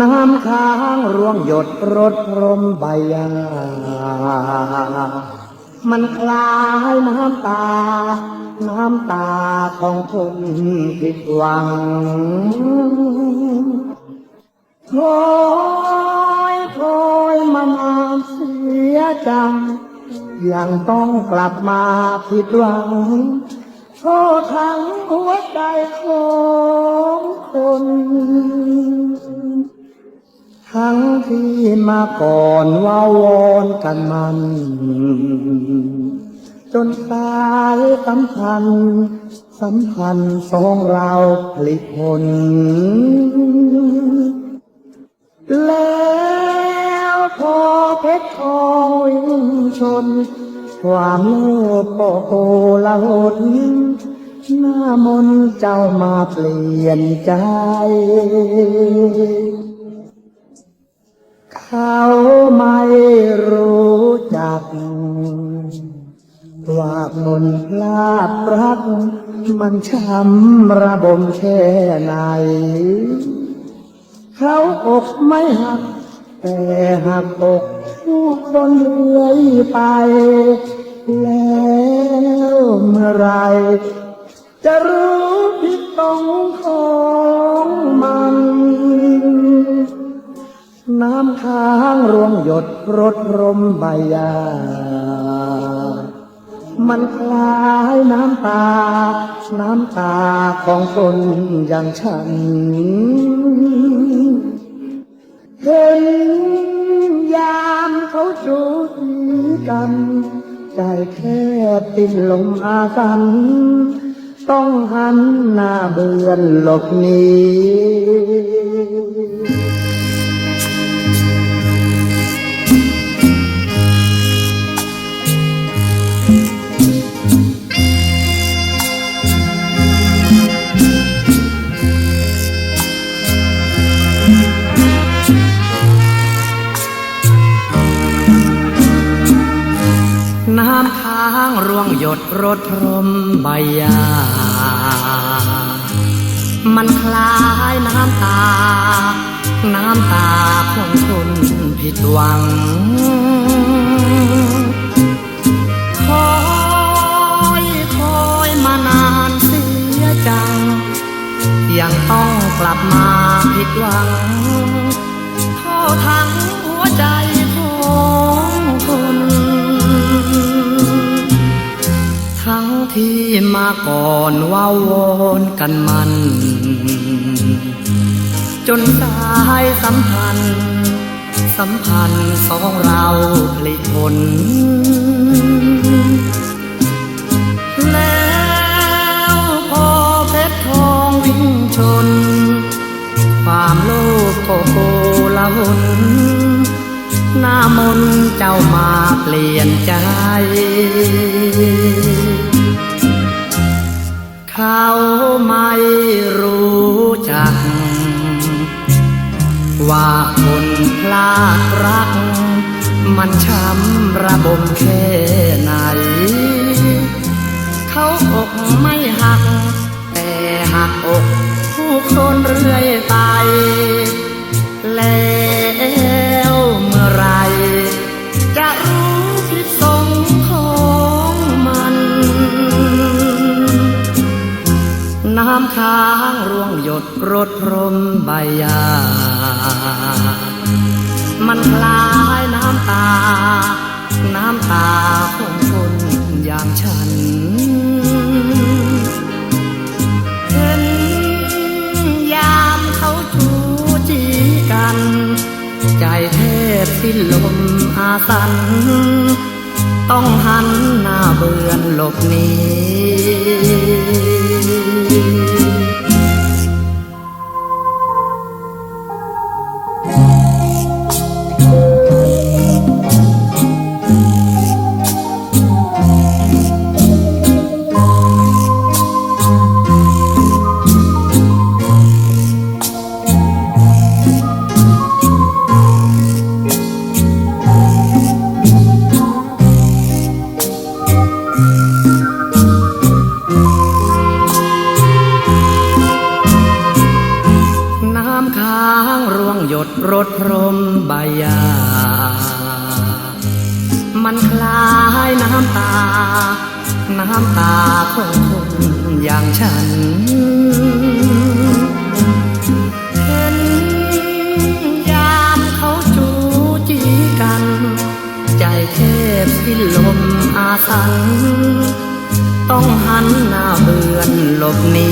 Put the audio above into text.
น้ำค้างร่วงหยดรดรมใบยามันคลายน้ำตา น้ำตาของคนผิดหวังโอยโอยมานานเสียจัง ยังต้องกลับมาผิดหวังโทษทั้งหัวใจของคน ทั้งที่มาก่อนว่าวอนกันมัน จนสายสัมพันธ์สัมพันธ์สองเราผลิตผลแล้วพอเพชรทองวิ่งชน ความโลภก็โกลาหลหน้ามนเจ้ามาเปลี่ยนใจ เขาไม่รู้จัก ว่ามนลาดรัก มันช้ำระบมแค่ไหน เขาอกไม่หัก แต่หักอกผู้คนเรื่อยไป แล้วเมื่อไรจะรู้ผิดตรงของมัน น้ำค้างร่วงหยดรดรมใบยา มันคล้ายน้ำตา น้ำตาของคนอย่างฉัน เห็นยามเขาจูจีกัน ใจแค่ติดลมอาสัน ต้องหันหน้าเบือนหลบหนี ร่วงหยดรดรมใบยา มันคล้ายน้ำตา น้ำตาของคนผิดหวัง คอยคอยมานานเสียจัง ยังต้องกลับมาผิดหวัง โทษทั้งหัวใจ ที่มาก่อนว่าวอนกันมัน จนสายสัมพันธ์ สัมพันธ์สองเราผลิตผลแล้วพอเพชรทองวิ่งชน ความโลภก็โกลาหลหน้ามนต์เจ้ามาเปลี่ยนใจ ว่าคนพลาดรัก มันช้ำระบมแค่ไหน เขาอกไม่ น้ำค้างร่วงหยดรดพรมใบยา มันคล้ายน้ำตา น้ำตาของคนอย่างฉัน เห็นยามเขาชูจีกัน ใจแทบสิ้นลมอาสัน ต้องหันหน้าเบือนหลบหนี หยดรดพรมใบหญ้ามันคล้ายน้ำตา น้ำตาของคนอย่างฉัน เห็นยามเขาจูจีกัน ใจแทบสิ้นลมอาสันต้องหันหน้าเบือนหลบหนี